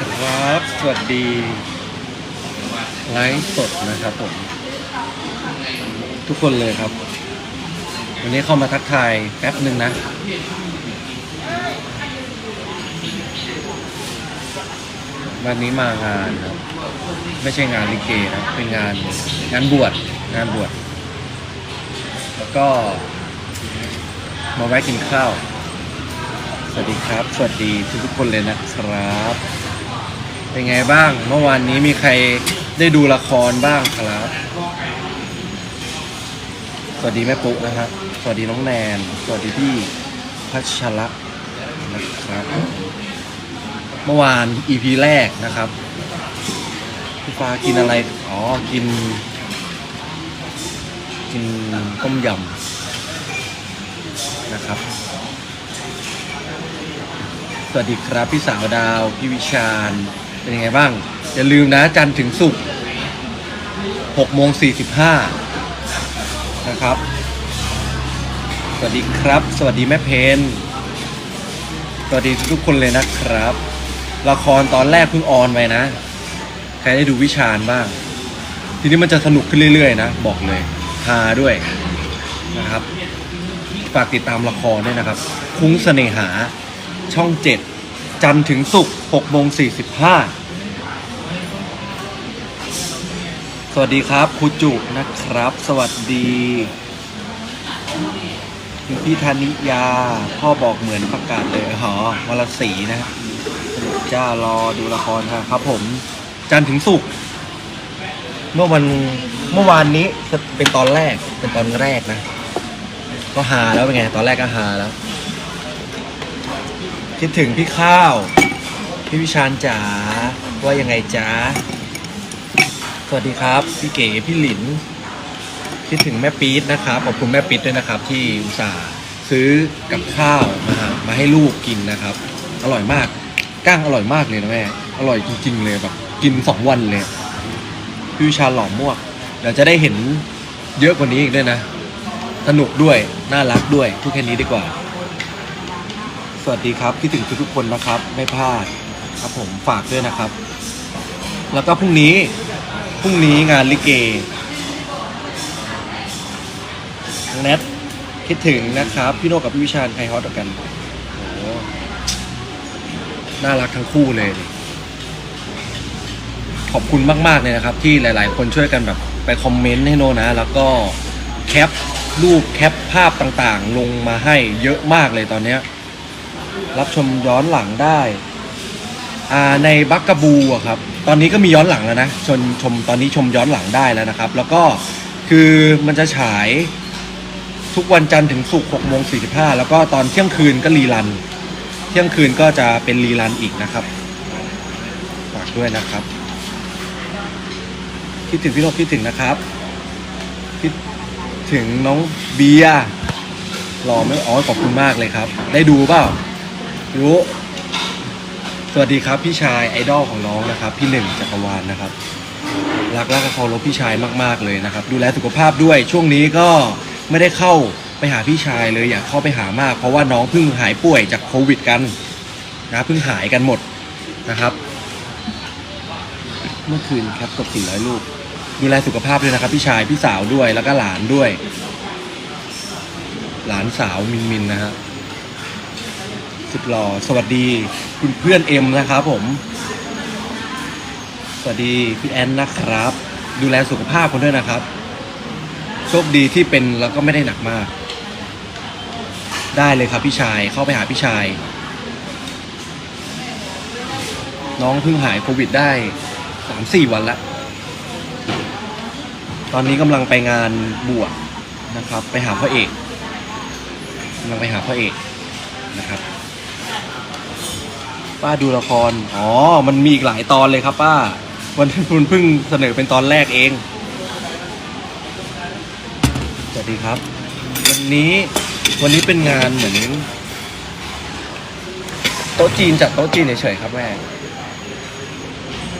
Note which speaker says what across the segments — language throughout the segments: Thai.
Speaker 1: ครับ สวัสดีไลฟ์สดนะครับผม ทุกคนเลยครับ วันนี้เข้ามาทักทายแป๊บหนึ่งนะวันนี้มางานครับ ไม่ใช่งานลิเกนะเป็นงานงานบวชงานบวชแล้วก็มาแวะกินข้าว สวัสดีครับ สวัสดีทุกๆคนเลยนะครับ เป็นไงบ้าง เมื่อวานนี้มีใครได้ดูละครบ้างครับ สวัสดีแม่ปุ๊นะครับ สวัสดีน้องแนน สวัสดีพี่พัชระนะครับ เมื่อวาน EP แรกนะครับพี่ฟ้ากินอะไร อ๋อ กิน กินต้มยำนะครับ สวัสดีครับ พี่สาวดาว พี่วิชาญ เป็นยังไงบ้าง อย่าลืมนะจันทร์ถึงศุกร์6โมง45นะครับ สวัสดีครับ สวัสดีแม่เพนสวัสดีทุกคนเลยนะครับ ละครตอนแรกเพิ่งออนไปนะ ใครได้ดูวิชาญบ้าง ทีนี้มันจะสนุกขึ้นเรื่อยๆนะ บอกเลยฮาด้วยนะครับฝากติดตามละครด้วยนะครับ คุ้งเสน่หาช่องเจ็ดจันทร์ถึงศุกร์6โมง45ส สวัสดีครับครูจุนะครับ สวัสดีคุณพี่ธนิยา พ่อบอกเหมือนประกาศเลยหอวรศรีนะจ้ารอดูละครครับครับผม จันถึงศุกเมื่อวันเมื่อวานนี้เป็นตอนแรกเป็นตอนแรกนะ ก็หาแล้วเป็นไง ตอนแรกก็หาแล้ว คิดถึงพี่ข้าว พี่วิชาญจ๋าว่ายังไงจ๋า สวัสดีครับ พี่เก๋พี่หลิน คิดถึงแม่ปี๊ดนะครับ ขอบคุณแม่ปี๊ดด้วยนะครับ ที่อุตส่าห์ซื้อกับข้าวมามาให้ลูกกินนะครับ อร่อยมากก้างอร่อยมากเลยนะแม่อร่อยจริง ๆ เลยแบบกินสองวันเลยพี่วิชาหล่อมวกเดี๋ยวจะได้เห็นเยอะกว่านี้อีกด้วยนะ สนุกด้วย น่ารักด้วยพูดแค่นี้ดีกว่า สวัสดีครับคิดถึงทุกๆคนนะครับ ไม่พลาดครับผมฝากด้วยนะครับ แล้วก็พรุ่งนี้ พรุ่งนี้งานลิเกน้งแนทคิดถึงนะครับ พี่โนกับพี่วิชาญใครฮอตกันโอ้น่ารักทั้งคู่เลย ขอบคุณมาก ๆ เลยนะครับ ที่หลาย ๆ คนช่วยกันแบบไปคอมเมนต์ให้โนนะ แล้วก็แคปรูปแคปภาพต่างๆ ลงมาให้เยอะมากเลยตอนนี้ รับชมย้อนหลังได้ อ่าในบักกะบูอะครับ อนนี้ก็มีย้อนหลังแล้วนะชมชมตอนนี้ชมย้อนหลังได้แล้วนะครับ แล้วก็คือมันจะฉายทุกวันจันทร์ถึงศุกร์6โมง45แล้วก็ตอนเที่ยงคืนก็รีรัน เที่ยงคืนก็จะเป็นรีรันอีกนะครับฝากด้วยนะครับ คิดถึงพี่โนกคิดถึงนะครับ คิดถึงน้องเบียร์รอไม่อ๋อขอบคุณมากเลยครับ ได้ดูเปล่ารู้ สวัสดีครับพี่ชายไอดอลของน้องนะครับ พี่หนึ่งจักรวาลนะครับ รักและก็เคารพพี่ชายมาก ๆเลยนะครับ ดูแลสุขภาพด้วยช่วงนี้ก็ไม่ได้เข้าไปหาพี่ชายเลยอยากเข้าไปหามาก เพราะว่าน้องเพิ่งหายป่วยจากโควิดกันนะเพิ่งหายกันหมดนะครับ เมื่อคืนครับกด400ลูก ดูแลสุขภาพด้วยนะครับ พี่ชายพี่สาวด้วยแล้วก็หลานด้วย หลานสาวมินมินนะฮะสุดหล่อสวัสดี คุณเพื่อนเอ็มนะครับผม สวัสดีพี่แอนนะครับ ดูแลสุขภาพคนด้วยนะครับ โชคดีที่เป็นแล้วก็ไม่ได้หนักมาก ได้เลยครับพี่ชายเข้าไปหาพี่ชาย น้องเพิ่งหายโควิดได้สามสี่วันละตอนนี้กำลังไปงานบวชนะครับ ไปหาพ่อเอกกำลังไปหาพ่อเอกนะครับ ป้าดูละคร อ๋อ มันมีอีกหลายตอนเลยครับป้า วันที่คุณเพิ่งเสนอเป็นตอนแรกเอง สวัสดีครับ วันนี้วันนี้เป็นงานเหมือนโต๊ะจีนจัดโต๊ะจีนเฉยๆครับแม่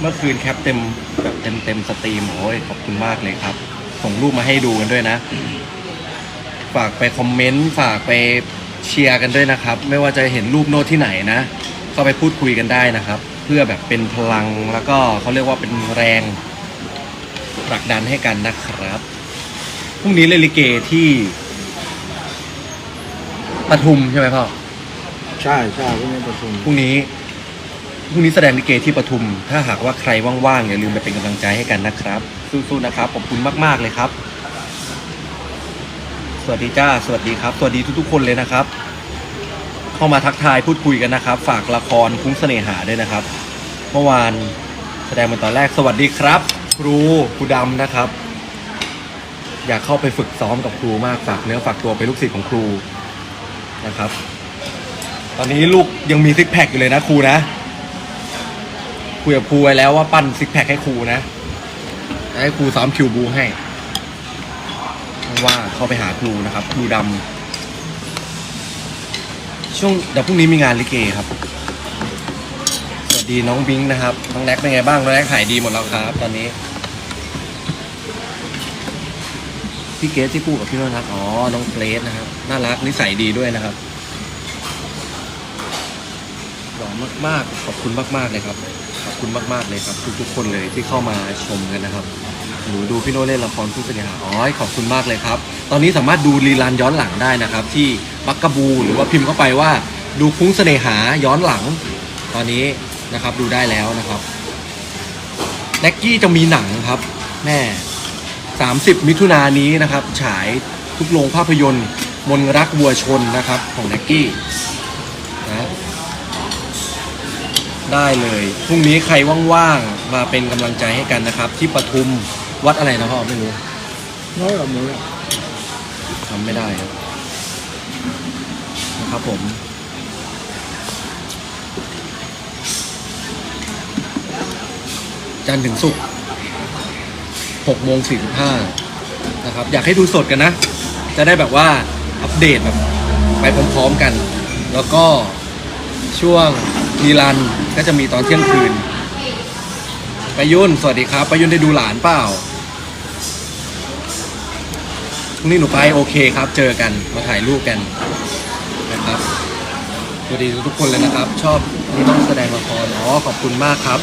Speaker 1: เมื่อคืนแคปเต็มแบบเต็มเต็มสตรีมโอ้ยขอบคุณมากเลยครับ ส่งรูปมาให้ดูกันด้วยนะ ฝากไปคอมเมนต์ฝากไปเชียร์กันด้วยนะครับ ไม่ว่าจะเห็นรูปโน้ตที่ไหนนะ เข้าไปพูดคุยกันได้นะครับพื่อแบบเป็นพลังแล้วก็เขาเรียกว่าเป็นแรงผลักดันให้กันนะครับพรุ่งนี้เล่นลิเกที่ปทุมใช่ไหมพ่อ
Speaker 2: ใช่ใช่พวกนี้ประชุม
Speaker 1: พรุ่งนี้พรุ่งนี้แสดงลิเกที่ปทุม ถ้าหากว่าใครว่างๆอย่าลืมไปเป็นกำลังใจให้กันนะครับ สู้ๆนะครับขอบคุณมากๆเลยครับ สวัสดีจ้า สวัสดีครับ สวัสดีทุกๆคนเลยนะครับ เข้ามาทักทายพูดคุยกันนะครับ ฝากละครคุ้งเสน่หาด้วยนะครับ เมื่อวานแสดงเป็นตอนแรกสวัสดีครับ ครูครูดำนะครับ อยากเข้าไปฝึกซ้อมกับครูมากฝากเนื้อฝากตัวเป็นลูกศิษย์ของครูนะครับ ตอนนี้ลูกยังมีซิกแพคอยู่เลยนะครูนะคุยกับครูไว้แล้วว่าปั้นซิกแพคให้ครูนะให้ครูซ้อมคิวบูให้ว่าเข้าไปหาครูนะครับ ครูดำ ช่วงเดี๋ยวพรุ่งนี้มีงานลิเกครับ สวัสดีน้องบิงนะครับ น้องแน็กเป็นไงบ้าง น้องแน็กหายดีหมดแล้วครับ ตอนนี้ พี่เกสที่พูดกับพี่โนนทักอ๋อ น้องเกรสนะครับ น่ารักนิสัยดีด้วยนะครับหล่อมากๆ ขอบคุณมากๆเลยครับ ขอบคุณมากๆเลยครับ ทุกๆคนเลยที่เข้ามาชมกันนะครับ หนูดูพี่โน้ตเล่นละครผู้เสน่หาอ๋อขอบคุณมากเลยครับ ตอนนี้สามารถดูรีลันย้อนหลังได้นะครับ ที่บักกะบูหรือว่าพิมพ์เข้าไปว่าดูคุ้งเสน่หาย้อนหลัง ตอนนี้นะครับดูได้แล้วนะครับแน็กกี้จะมีหนังครับแม่30 มิถุนายนนี้นะครับ ฉายทุกโรงภาพยนตร์ มนรักวัวชนนะครับ ของแน็กกี้นะได้เลย พรุ่งนี้ใครว่างๆ มาเป็นกำลังใจให้กันนะครับ ที่ปทุม วัดอะไรนะพ่อไม่รู้
Speaker 2: น้อยกว่ามือ
Speaker 1: ทำไม่ได้ครับนะครับผมจันทร์ถึงศุกร์หกโมงสี่สิบห้านะครับ อยากให้ดูสดกันนะ จะได้แบบว่าอัปเดตแบบไปพร้อมๆกัน แล้วก็ช่วงรีรันก็จะมีตอนเที่ยงคืน ไปยุ่น สวัสดีครับ ไปยุ่นได้ดูหลานเปล่า พรุ่งนี้หนูไปโอเคครับ เจอกันมาถ่ายรูปกันนะครับสวัสดีทุกคนเลยนะครับ ชอบนี่ต้องแสดงละครอ๋อขอบคุณมากครับ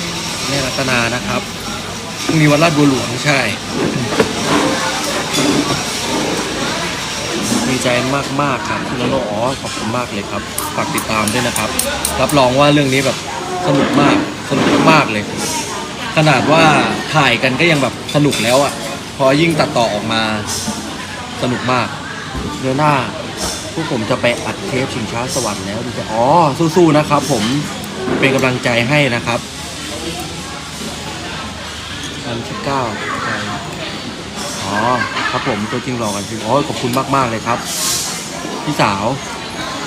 Speaker 1: แม่รัตนานะครับพรุ่งนี้วันลาดบัวหลวงใช่ดีใจมากๆครับคุณโนโนอ๋อขอบคุณมากเลยครับฝากติดตามด้วยนะครับ รับรองว่าเรื่องนี้แบบสนุกมากสนุกมากเลย ขนาดว่าถ่ายกันก็ยังแบบสนุกแล้วอะ พอยิ่งตัดต่อออกมา สนุกมากเดือนหน้าพวกผมจะไปอัดเทปชิงช้าสวรรค์แล้วดีใจอ๋อสู้ๆนะครับ ผมเป็นกำลังใจให้นะครับวันที่เก้าอ๋อครับผมตัวจริงหลอกันจริงอ๋อขอบคุณมากๆเลยครับ พี่สาว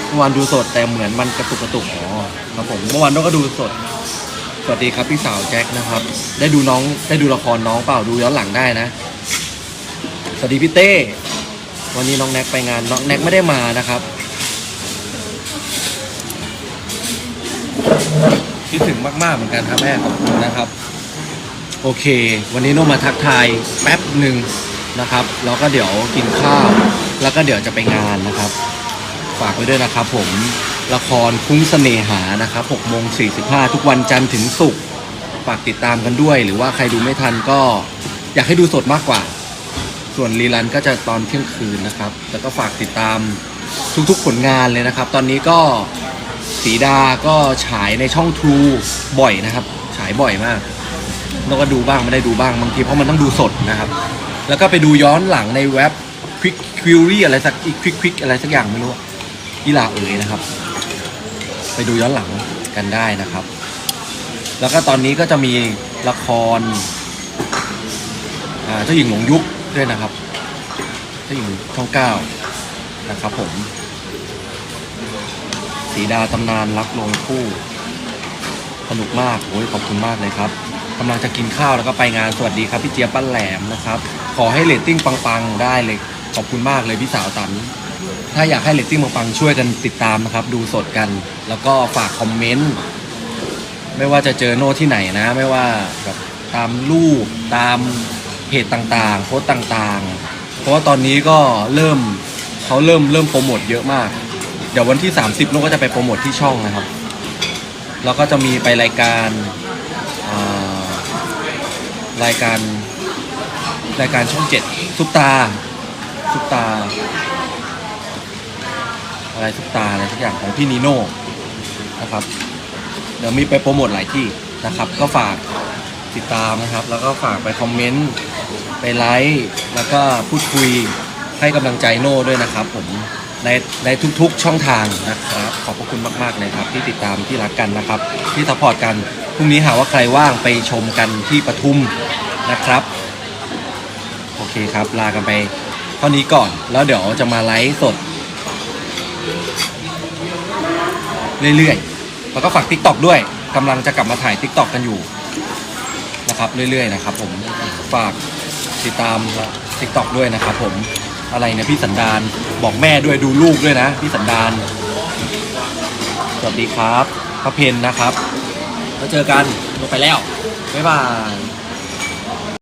Speaker 1: เมื่อวานดูสดแต่เหมือนมันกระตุกกระตุกอ๋อครับผมเมื่อวานน้องก็ดูสดสวัสดีครับพี่สาวแจ็คนะครับ ได้ดูน้องได้ดูละครน้องเปล่าดูย้อนหลังได้นะ สวัสดีพี่เต้ วันนี้น้องแน็กไปงานน้องแน็กไม่ได้มานะครับคิดถึงมาก ๆ เหมือนกันครับแม่ขอบคุณนะครับ โอเค วันนี้โน้มมาทักทายแป๊บหนึ่งนะครับ แล้วก็เดี๋ยวกินข้าว แล้วก็เดี๋ยวจะไปงานนะครับ ฝากไว้ด้วยนะครับ ผมละครคุ้งเสน่หานะครับ6โมง45 ทุกวันจันทร์ถึงศุกร์ฝากติดตามกันด้วย หรือว่าใครดูไม่ทันก็อยากให้ดูสดมากกว่า ส่วนรีลันก็จะตอนเที่ยงคืนนะครับ แล้วก็ฝากติดตามทุกๆผลงานเลยนะครับ ตอนนี้ก็สีดาก็ฉายในช่อง True บ่อยนะครับ ฉายบ่อยมาก แล้วก็ดูบ้างไม่ได้ดูบ้างบางทีเพราะมันต้องดูสดนะครับ แล้วก็ไปดูย้อนหลังในเว็บ Quick Query อะไรสักอีก Quick Quick อะไรสักอย่างไม่รู้อีหลาเอ๋ยนะครับ ไปดูย้อนหลังกันได้นะครับ แล้วก็ตอนนี้ก็จะมีละครอ่าเจ้าหญิงหลงยุค ด้วยนะครับเจ้าหญิงช่องเก้านะครับผม สีดาตำนานรักลงคู่ สนุกมากโอ้ยขอบคุณมากเลยครับกำลังจะกินข้าวแล้วก็ไปงานสวัสดีครับพี่เจี๊ยบป้าแหลมนะครับ ขอให้เรตติ้งปังๆได้เลย ขอบคุณมากเลยพี่สาวตันถ้าอยากให้เรตติ้งปังๆช่วยกันติดตามนะครับ ดูสดกัน แล้วก็ฝากคอมเมนต์ไม่ว่าจะเจอโน้ตที่ไหนนะ ไม่ว่าแบบตามรูปตาม เพจต่างๆโพสต์ต่างๆ เพราะว่าตอนนี้ก็เริ่มเขาเริ่มเริ่มโปรโมทเยอะมาก เดี๋ยววันที่ 30โน้ตก็จะไปโปรโมทที่ช่องนะครับ แล้วก็จะมีไปรายการอ่ารายการรายการช่องเจ็ดซุปตาซุปตา อะไรซุปตาอะไรทุกอย่างของพี่นีโน่นะครับ เดี๋ยวมีไปโปรโมทหลายที่นะครับ ก็ฝากติดตามนะครับ แล้วก็ฝากไปคอมเมนต์ ไปไลค์แล้วก็พูดคุยให้กำลังใจโน่ด้วยนะครับ ผมในในทุกๆช่องทางนะครับ ขอบพระคุณมากๆเลยครับ ที่ติดตามที่รักกันนะครับ ที่ซัพพอร์ตกันพรุ่งนี้หาว่าใครว่างไปชมกันที่ปทุมนะครับ โอเคครับ ลากันไปเท่านี้ก่อน แล้วเดี๋ยวจะมาไลฟ์สด เรื่อยๆ แล้วก็ฝาก TikTok ด้วยกำลังจะกลับมาถ่าย TikTok กันอยู่นะครับ เรื่อยๆ นะครับผมฝาก ติดตาม TikTok ด้วยนะครับผมอะไรเนี่ยพี่สันดานบอกแม่ด้วยดูลูกด้วยนะ พี่สันดานสวัสดีครับพระเพนนะครับแล้วเจอกันลงไปแล้วบ๊ายบาย